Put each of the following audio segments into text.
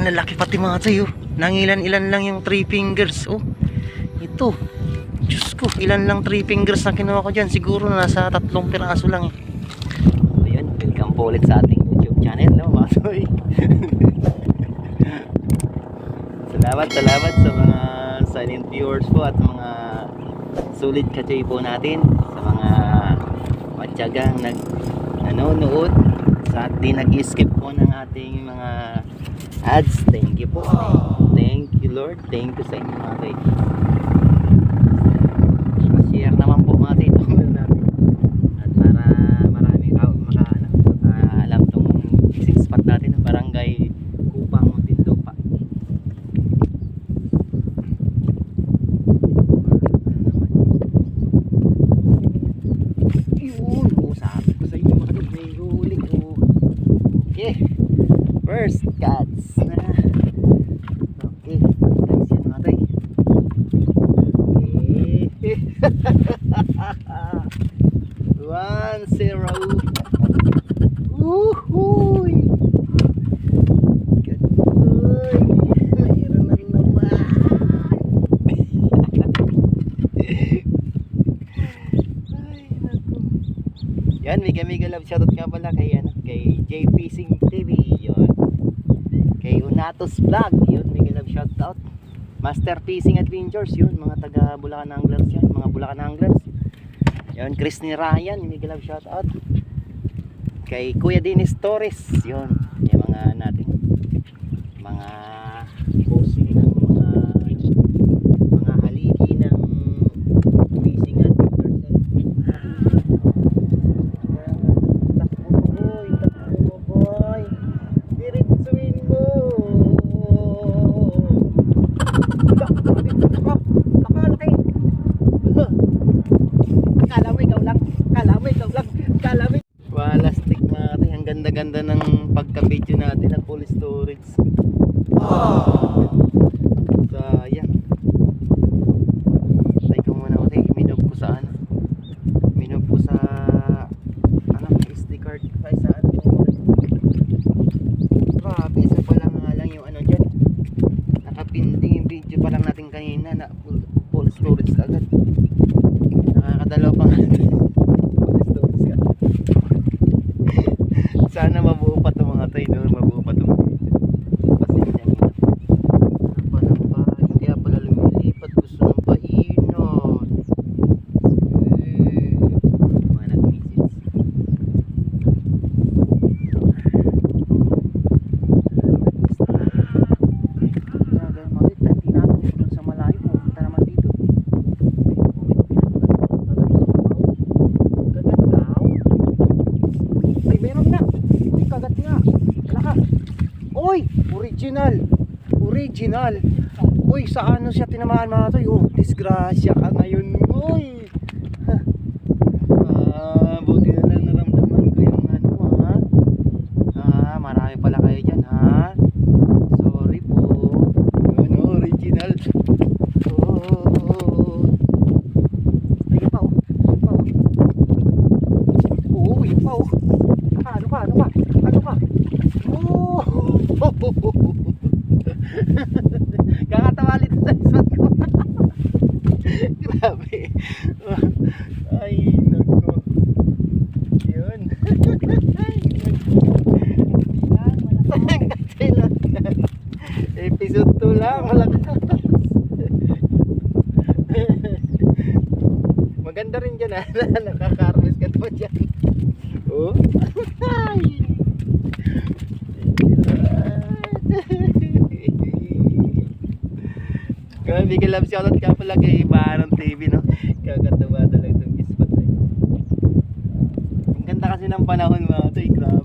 Ang lalaki pati mga tayo. Nangilan-ilan lang yung three fingers. Oh, ito. Diyos ko, ilan lang three fingers na kinuha ko dyan. Siguro nasa tatlong piraso lang eh. Ayun, welcome po ulit sa ating YouTube channel, no, mga toy. salamat, salamat sa mga silent viewers po at mga sulit kachay po natin sa mga matyagang nag nanonood sa at di nag-skip po ng ating mga ads. Thank you po. Thank you Lord. Thank you sa inyo mga toy. share naman po mga toy itong natin. At para maraming ka, maka, ano, makaalam tong fishing spot natin ng barangay Kupang Muntinlupa. Yun, oh, sabi ko sa inyo mga tol, may huli oh. Okay. First cats na. Okay. Size yan mga toy. Okay. One zero. Woohooy! Gatoy! Mayroon na naman! Ay, naku. Yan, mega mega love shoutout nga pala kay, ano, kay J Fishing TV. Yun. Kay Unatos Vlog. Yun, mega love shoutout. Master Fishing Adventures. Yun, mga taga Bulacan Anglers yan. Mga Bulacan Anglers. Yun, Chris ni Ryan. Mega love shoutout. Kay Kuya Dennis Torres. Yun, yung mga natin. Mga posing ng mga mga haligi ng fishing adventures. Takbo boy, takbo boy. Diretsuin mo. Nakalaki. Kala mo ikaw lang. Kala mo ikaw lang. Kala mo Walastik mga ate. Ang ganda-ganda ng pagka-video natin at full storage. Sayang. Tay ko muna ate. Minob ko sa ano. Minob ko sa ano, SD card. Ay sa ano. Grabe, isa pa lang nga lang yung ano dyan. Nakapinding yung video pa lang natin kanina na full, full storage agad. Nakakadalaw pa nga. full storage ka. Sana mabuo pa to mga tayo, no? mabuo pa to. Pasensya nyo. Ano pa lang ba? Hindi pa pala lumilipat. Gusto ng painon. Eh, mga nag-message. Grabe, mga tol, hindi natin doon sa malayo. Pupunta naman dito. Kagat daw. Ay, meron na. Uy, kagat nga. Laka. Uy, original. Original. Uy, sa ano siya tinamaan mga to? Oh, ganda rin dyan ah. ha. Nakakarmis ka naman dyan. Oh. Kaya bigil love shoutout ka pala kay Bahan TV no. Kakatawa talaga itong ispat. Ang ganda kasi ng panahon mga ito. Grabe.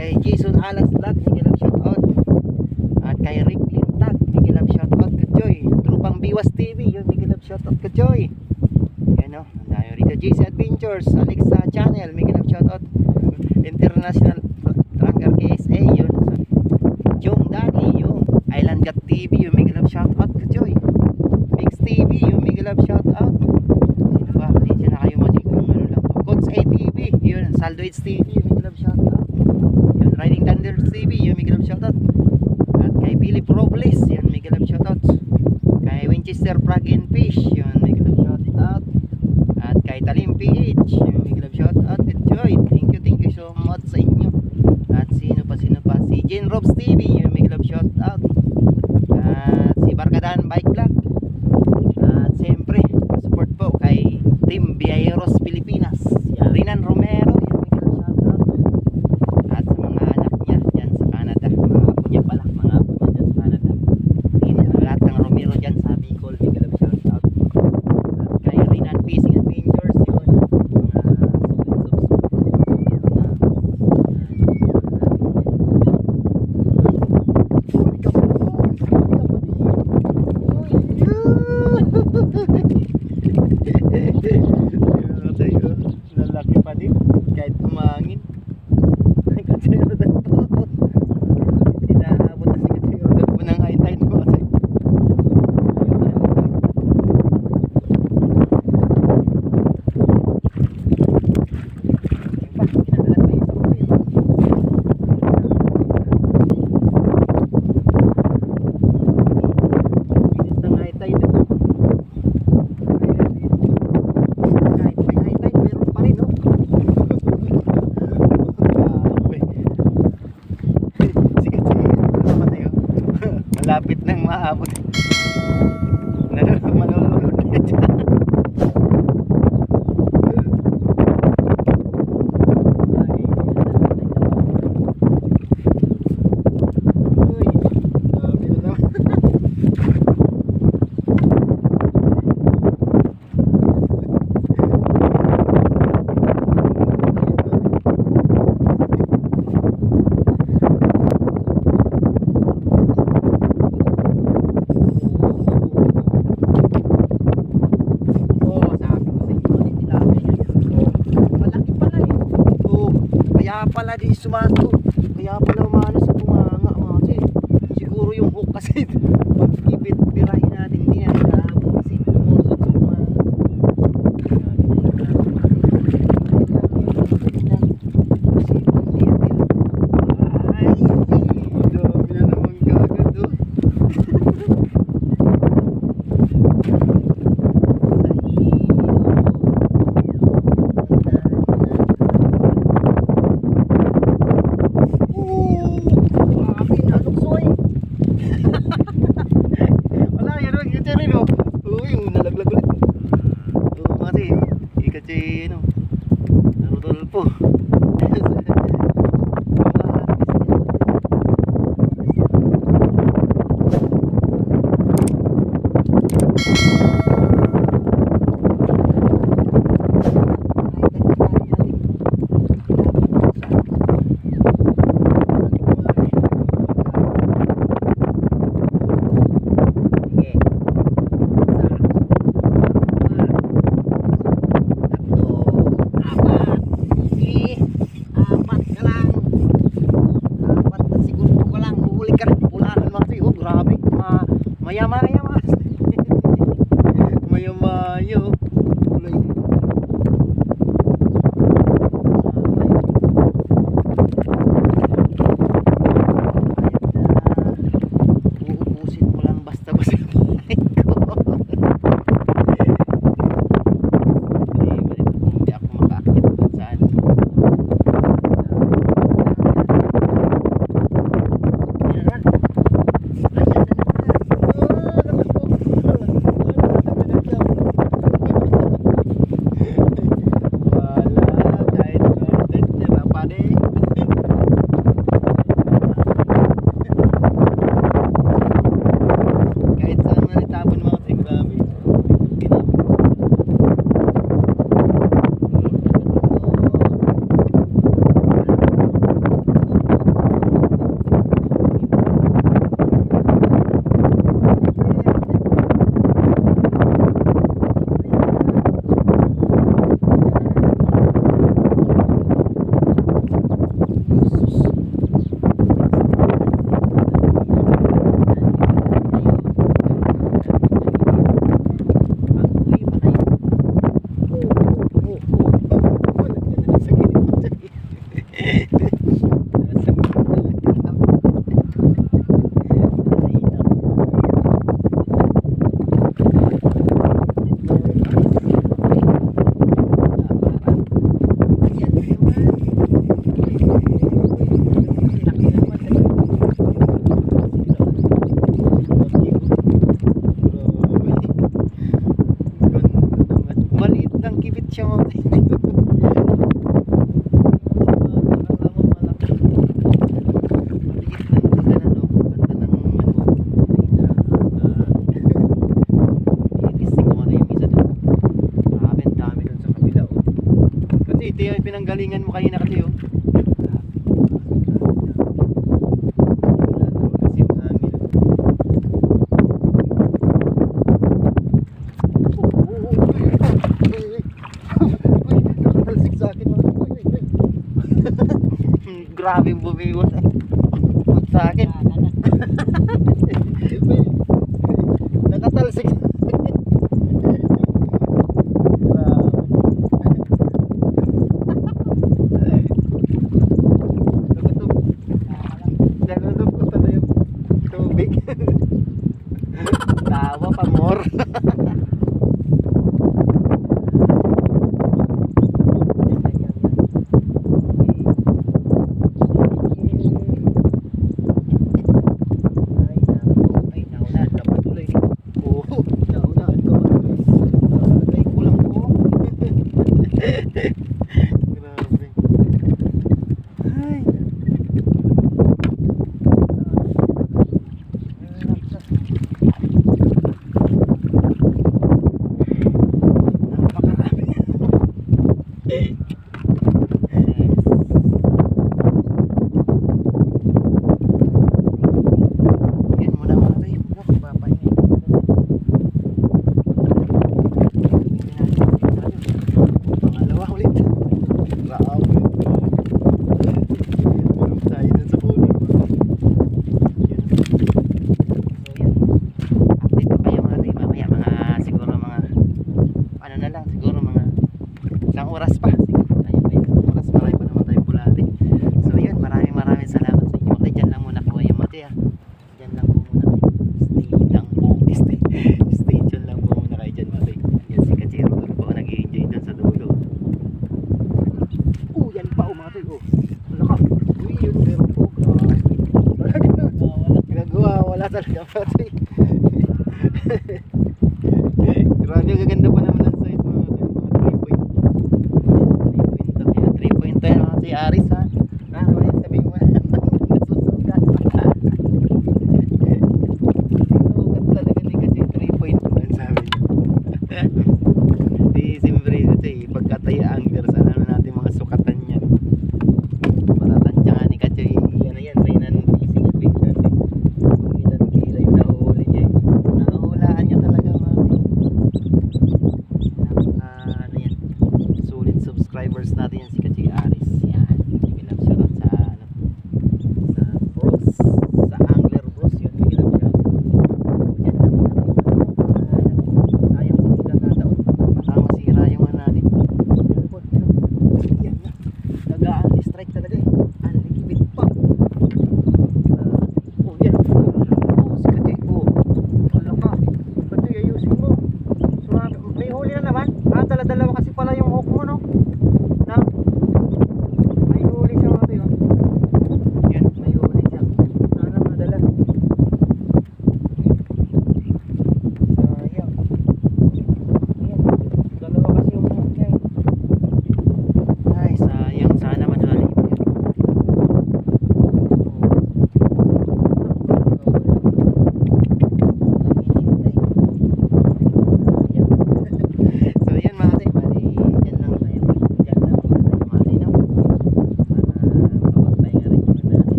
Kay Jason Alas Vlog, sige lang shoutout. At kay Rick Lintag, sige lang shoutout ka Joy. Trupang Biwas TV, yun, sige lang shoutout ka Joy. Yan o, oh, ang dami rito. JC Adventures, much. Yung big love shout out with joy. Thank you, thank you so much sa inyo. At sino pa sino pa si Jane Robs TV. Yung big love shout out. nang maabot. Nalulunod na dyan. po. Sir Kapatid. Grabe, gaganda pa naman ang size mga 3 point. 3 point. si Aris ha.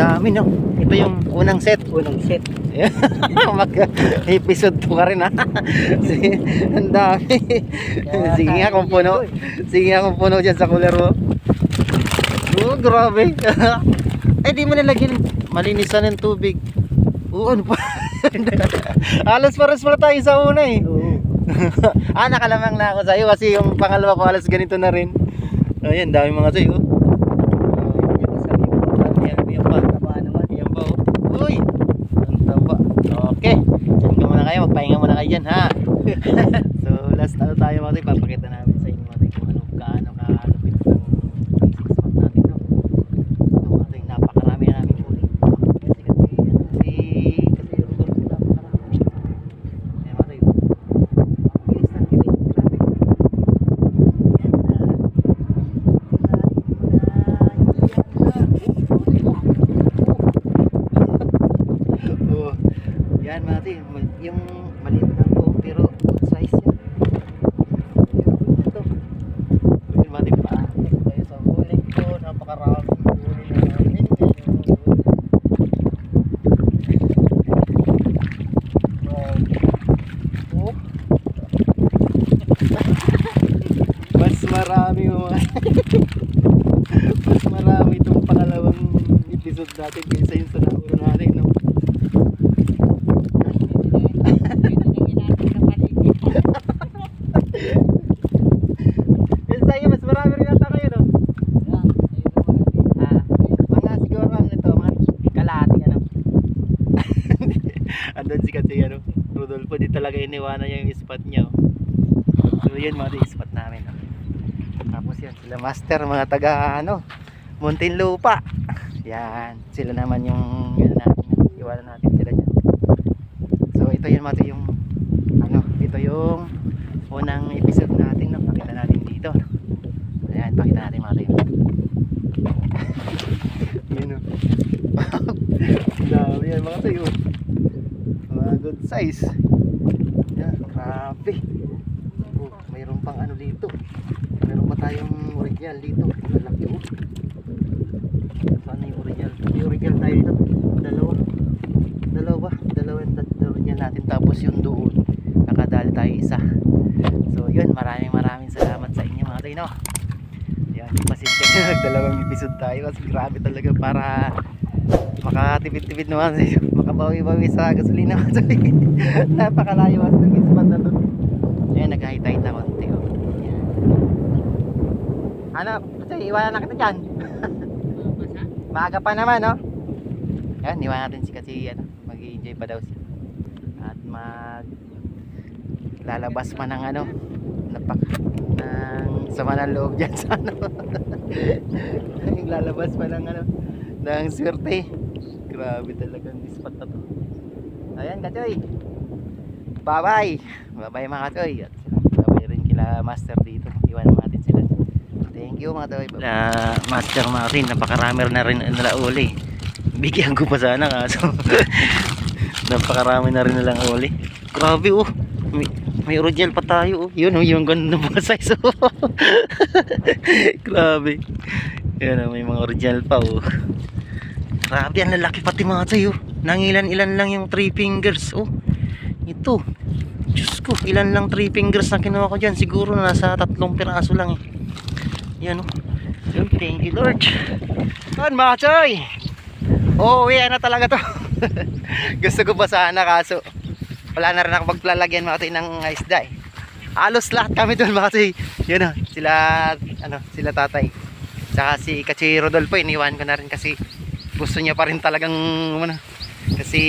Dami no. Ito yung unang set. Unang set. Mag episode 2 ka rin ha. Ang dami. Sige nga kung puno. Sige nga kung puno dyan sa cooler mo. Oh, grabe. Ay, di mo nalagyan. Malinisan ng tubig. Oo, ano pa? Alas pares pala tayo sa una eh. Oo. ah, nakalamang na ako sa'yo kasi yung pangalawa ko alas ganito na rin. Ayan, dami mga sa'yo. Yung sabi ko, Ayan, yan pa. taba naman. Yan pa oh. Uy! Ang taba. Okay. Diyan ka muna kayo. Magpahinga muna kayo dyan ha. So, last ano tayo mga tayo. Papakita namin sa inyo mga tayo kung ano gaano kalupit ng basic spot natin. No? Ito mga tayo. Napakarami na namin huli. Kasi kasi ano, si kasi Rodolfo napakarami. Ayan mga tayo. Bilis na kilig. Grabe. Yan. Oh, mga tayo, yung maliit lang po pero good size yan. Ito. Yun mga tayo pa. Tayo sa huli ko, napakaraming huli na namin. Wow. Oh. Mas marami mga mas marami itong pangalawang episode natin kaysa yung sa nauna natin no? Yun sa'yo, mas marami rin ata kayo, no? Ah, mga siguro ano ito, mga kalahati, ano? Andun si ano, Rodolfo, di talaga iniwanan niya yung spot niya, oh. So, yun mga spot namin, no? Tapos yan, sila master, mga taga, ano, Muntinlupa. Yan, sila naman yung, ano natin, iwanan natin sila dyan. So, ito yun mga yung, ano, ito yung unang episode natin, no? Pakita natin dito. Ayan, pakita natin mga tayo. Yun o. Dami yan mga tayo. Good size. Yan, grabe. Oh, mayroon pang ano dito. Mayroon pa tayong original dito. Malaki oh. Saan yung original? Yung original tayo dito. Dalawa. Dalawa. Dalawa yung original natin. Tapos yung doon. Nakadali tayo isa. So yun, maraming maraming salamat sa inyo mga tayo. No? Yan, pasensya nyo. Nagdalawang episode tayo. Kasi grabe talaga para makatipid-tipid naman makabawi-bawi sa gasolina napakalayo as ng spot na to. Ayan nag-high-tide na konti oh. Ano? Kasi iwanan na kita dyan. Maaga pa naman no ayan iwanan natin si kasi ano, mag-enjoy pa daw siya. At mag lalabas pa ng ano napak ng sama ng loob dyan sa ano. Lalabas pa ng ano ng swerte grabe talagang spot na to. Ayan kachoy bye bye bye bye mga kachoy at bye bye rin kila master dito. Iwan natin sila. Thank you mga kachoy na master Martin napakarami na rin nila uli bigyan ko pa sana kaso. Napakarami na rin nilang uli grabe oh. May, may original pa tayo oh. yun oh yung ganda mga size oh. grabe. Yan oh, may mga original pa oh Grabe, ang lalaki pati mga tayo. Nangilan-ilan lang yung three fingers. Oh, ito. Diyos ko, ilan lang three fingers na kinuha ko dyan. Siguro nasa tatlong piraso lang eh. Yan oh. Yun, Thank you Lord. Yan mga choy. Oh, uwi na talaga to. Gusto ko pa sana kaso wala na rin ako maglalagyan mga tayo ng isda eh. Halos lahat kami doon mga tayo. Yan oh, sila, ano, sila tatay. Saka si Kachi Rodolfo, iniwan ko na rin kasi gusto niya pa rin talagang ano, kasi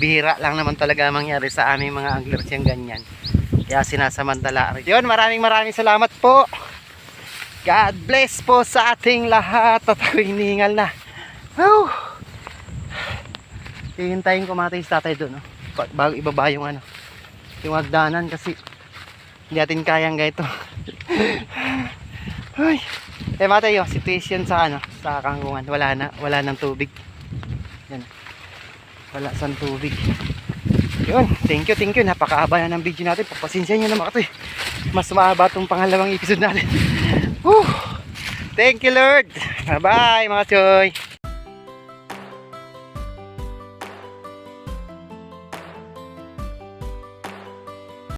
bihira lang naman talaga mangyari sa aming mga anglers yung ganyan. Kaya sinasamantala rin. Yun, maraming maraming salamat po. God bless po sa ating lahat at ako hiningal na. Whew. Hihintayin ko mga tayo sa tatay doon. No? Ba- Bago ibaba yung ano, yung hagdanan kasi hindi natin kayang ganito. Ay. Eh mga tayo, situation sa ano, sa kangkungan. Wala na, wala nang tubig. Yan. Wala sang tubig. Yun, thank you, thank you. Napakaaba na ng video natin. Papasensya nyo na mga katoy. Mas mahaba itong pangalawang episode natin. Whew. Thank you, Lord. Bye-bye, mga choy.